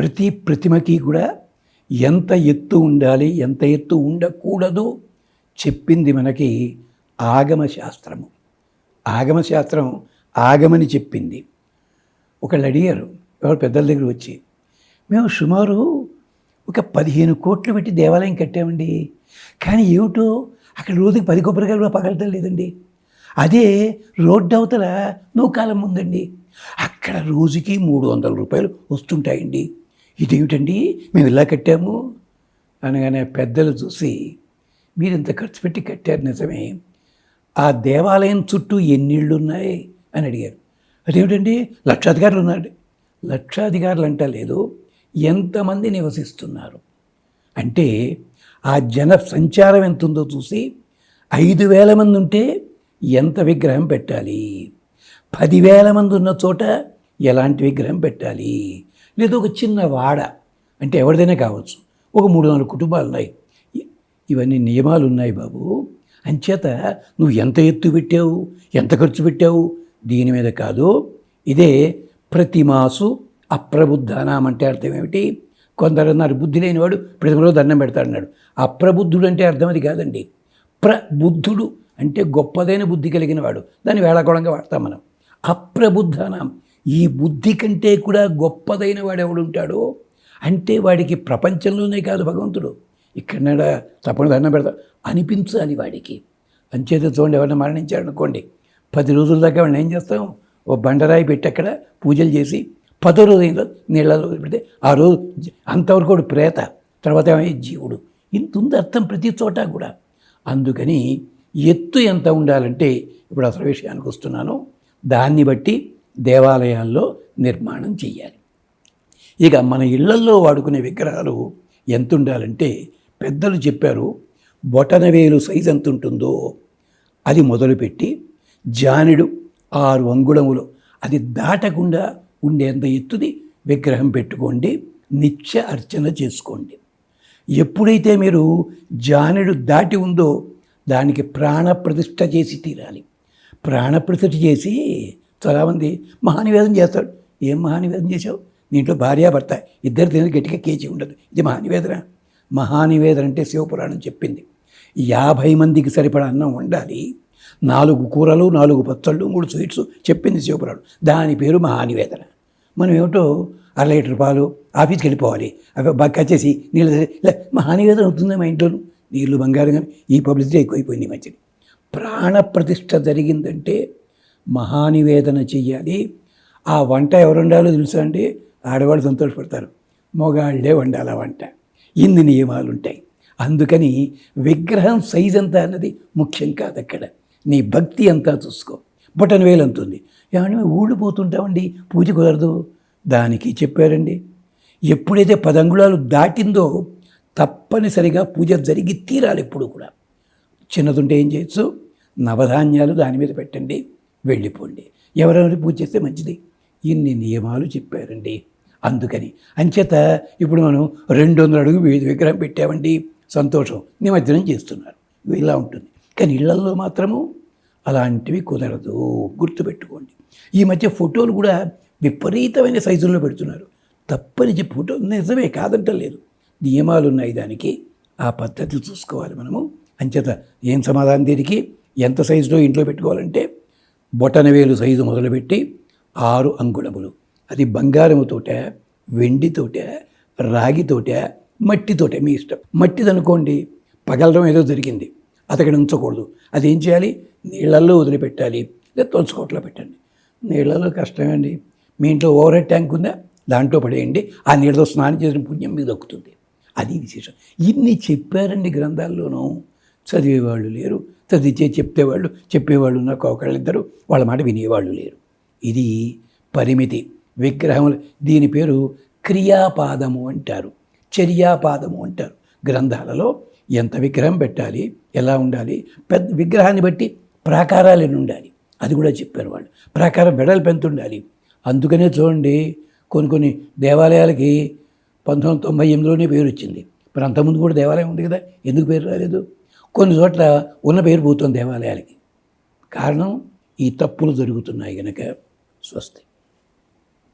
ప్రతి ప్రతిమకి కూడా ఎంత ఎత్తు ఉండాలి ఎంత ఎత్తు ఉండకూడదు చెప్పింది మనకి ఆగమ శాస్త్రము. ఆగమ శాస్త్రం ఆగమని చెప్పింది. ఒకళ్ళు అడిగారు ఎవరు పెద్దల దగ్గర వచ్చి మేము సుమారు ఒక పదిహేను కోట్లు పెట్టి దేవాలయం కట్టామండి. కానీ ఏమిటో అక్కడ రోజుకి పది కొబ్బరికాయలు కూడా పగలటం లేదండి. అదే రోడ్డు అవతల నూకాలం ఉందండి. అక్కడ రోజుకి మూడు వందల రూపాయలు వస్తుంటాయండి. ఇదేమిటండి? మేము ఇలా కట్టాము? అనగానే పెద్దలు చూసి మీరు ఇంత ఖర్చు పెట్టి కట్టారు నిజమే. ఆ దేవాలయం చుట్టూ ఎన్నిళ్ళు ఉన్నాయి అని అడిగారు. అదేమిటండి? లక్షాధికారులు ఉన్నారు లక్షాధికారులు అంట లేదు. ఎంతమంది నివసిస్తున్నారు? అంటే ఆ జన సంచారం ఎంత ఉందో చూసి ఐదు వేల మంది ఉంటే ఎంత విగ్రహం పెట్టాలి? పదివేల మంది ఉన్న చోట ఎలాంటి విగ్రహం పెట్టాలి? లేదా ఒక చిన్న వాడ. అంటే ఎవరిదైనా కావచ్చు. ఒక మూడు నాలుగు కుటుంబాలు ఉన్నాయి. ఇవన్నీ నియమాలు ఉన్నాయి బాబు. అంచేత నువ్వు ఎంత ఎత్తు పెట్టావు ఎంత ఖర్చు పెట్టావు? దీని మీద కాదు. ఇదే ప్రతిమాసు అప్రబుద్ధానం అంటే అర్థం ఏమిటి? కొందరు అన్నారు బుద్ధి లేనివాడు ప్రతిమలో దండం పెడతాడన్నాడు అప్రబుద్ధుడు అంటే అర్థం అది కాదండి. ప్రబుద్ధుడు అంటే గొప్పదైన బుద్ధి కలిగిన వాడు. దాన్ని వేళాకోళంగా వాడతాం మనం. అప్రబుద్ధానం ఈ బుద్ధి కంటే కూడా గొప్పదైన వాడు ఎవడుంటాడో అంటే వాడికి ప్రపంచంలోనే కాదు భగవంతుడు. ఇక్కడ తప్పని దండం పెడతా. అనిపించాలి వాడికి. అంచేత చూడండి ఎవరైనా మరణించాడు అనుకోండి పది రోజుల దాకా వాడిని ఏం చేస్తాం? ఓ బండరాయి పెట్టి అక్కడ పూజలు చేసి పదో రోజు అయిన నీళ్ళలో పెడితే ఆ రోజు అంతవరకు కూడా ప్రేత తర్వాత ఏమయ్యే జీవుడు. ఇంత ఉంది అర్థం ప్రతి చోట కూడా. అందుకని ఎత్తు ఎంత ఉండాలంటే ఇప్పుడు అసలు విషయానికి వస్తున్నాను. దాన్ని బట్టి దేవాలయాల్లో నిర్మాణం చేయాలి ఇక మన ఇళ్ళల్లో వాడుకునే విగ్రహాలు ఎంత ఉండాలంటే పెద్దలు చెప్పారు బొటనవేలు సైజ్ ఎంత ఉంటుందో అది మొదలుపెట్టి జానుడు ఆరు అంగుళములు. అది దాటకుండా ఉండేంత ఎత్తుది విగ్రహం పెట్టుకోండి నిత్య అర్చన చేసుకోండి. ఎప్పుడైతే మీరు జానుడు దాటి ఉందో దానికి ప్రాణప్రతిష్ఠ చేసి తీరాలి. ప్రాణప్రతిష్ఠ చేసి చాలామంది మహానివేదం చేస్తాడు. ఏం మహానివేదం చేసావు దీంట్లో భార్యాభర్త ఇద్దరు తిన గట్టిగా కేజీ ఉండదు. ఇది మహానివేదన. మహానివేదన అంటే శివపురాణం చెప్పింది. యాభై మందికి సరిపడా అన్నం ఉండాలి నాలుగు కూరలు నాలుగు పచ్చళ్ళు మూడు స్వీట్స్ చెప్పింది శివపురాణం. దాని పేరు మహానివేదన. మనం ఏమిటో అర లీటర్ పాలు ఆఫీస్కి వెళ్ళిపోవాలి. అవి బాగా చేసి నీళ్ళు ఇలా మహానివేదన అవుతుంది మా ఇంట్లో? నీళ్ళు బంగారం కానీ ఈ పబ్లిసిటీ ఎక్కువైపోయింది మంచిది ప్రాణ ప్రతిష్ట జరిగిందంటే మహానివేదన చెయ్యాలి. ఆ వంట ఎవరు వండాలో తెలుసా అండి? ఆడవాళ్ళు సంతోషపడతారు. మగవాళ్ళే వండాలి ఆ వంట. ఇన్ని నియమాలు ఉంటాయి అందుకని విగ్రహం సైజ్ ఎంత అన్నది ముఖ్యం కాదు అక్కడ నీ భక్తి అంతా చూసుకో. బటన్ వేలు అంతుంది. ఏమంటే ఊళ్ళు పోతుంటామండి? పూజ కుదరదు. దానికి చెప్పారండి. ఎప్పుడైతే పదంగుళాలు దాటిందో తప్పనిసరిగా పూజ జరిగి తీరాలి ఎప్పుడు కూడా. చిన్నదుంటే ఏం చేయొచ్చు? నవధాన్యాలు దాని మీద పెట్టండి. వెళ్ళిపోండి. ఎవరెవరు పూజ చేస్తే మంచిది. ఇన్ని నియమాలు చెప్పారండి. అందుకని అంచేత ఇప్పుడు మనం రెండు వందల అడుగు వీధి విగ్రహం పెట్టామండి. సంతోషం. నిమజ్జనం చేస్తున్నారు. ఇలా ఉంటుంది. కానీ ఇళ్ళల్లో మాత్రము అలాంటివి కుదరదు. గుర్తుపెట్టుకోండి. ఈ మధ్య ఫోటోలు కూడా విపరీతమైన సైజుల్లో పెడుతున్నారు. తప్పని చెప్పి ఫోటో నిజమే కాదంటలేదు. నియమాలు ఉన్నాయి దానికి. ఆ పద్ధతులు చూసుకోవాలి మనము. అంచేత ఏం సమాధానం దీనికి? ఎంత సైజులో ఇంట్లో పెట్టుకోవాలంటే బొటనవేలు సైజు మొదలుపెట్టి ఆరు అంగుళములు. అది బంగారముతోట వెండితోట రాగితోట మట్టితోట మీ ఇష్టం. మట్టిది అనుకోండి పగలడం ఏదో జరిగింది అతక్కడ ఉంచకూడదు. అది ఏం చేయాలి? నీళ్ళల్లో వదిలిపెట్టాలి. లేదా తులసుకోట్లో పెట్టండి. నీళ్ళల్లో కష్టమండి మీ ఇంట్లో ఓవర్ హెడ్ ట్యాంక్ ఉందా? దాంట్లో పడేయండి. ఆ నీళ్ళతో స్నానం చేసిన పుణ్యం మీద దక్కుతుంది. అది విశేషం. ఇన్ని చెప్పారండి గ్రంథాల్లోనూ. చదివేవాళ్ళు లేరు. చదివితే చెప్తేవాళ్ళు చెప్పేవాళ్ళు నాకు ఒకళ్ళిద్దరు వాళ్ళ మాట వినేవాళ్ళు లేరు. ఇది పరిమితి విగ్రహములు దీని పేరు క్రియాపాదము అంటారు. చర్యాపాదము అంటారు. గ్రంథాలలో ఎంత విగ్రహం పెట్టాలి ఎలా ఉండాలి పెద్ద విగ్రహాన్ని బట్టి ప్రాకారాలు ఎన్ని ఉండాలి అది కూడా చెప్పారు వాళ్ళు. ప్రాకారం వెడలు పెంతుండాలి అందుకనే చూడండి కొన్ని కొన్ని దేవాలయాలకి పంతొమ్మిది వందల తొంభై ఎనిమిదిలోనే పేరు వచ్చింది. మరి అంతకుముందు కూడా దేవాలయం ఉంది కదా ఎందుకు పేరు రాలేదు? కొన్ని చోట్ల ఉన్న పేరు పోతుంది దేవాలయాలకి. కారణం ఈ తప్పులు జరుగుతున్నాయి కనుక స్వస్తి.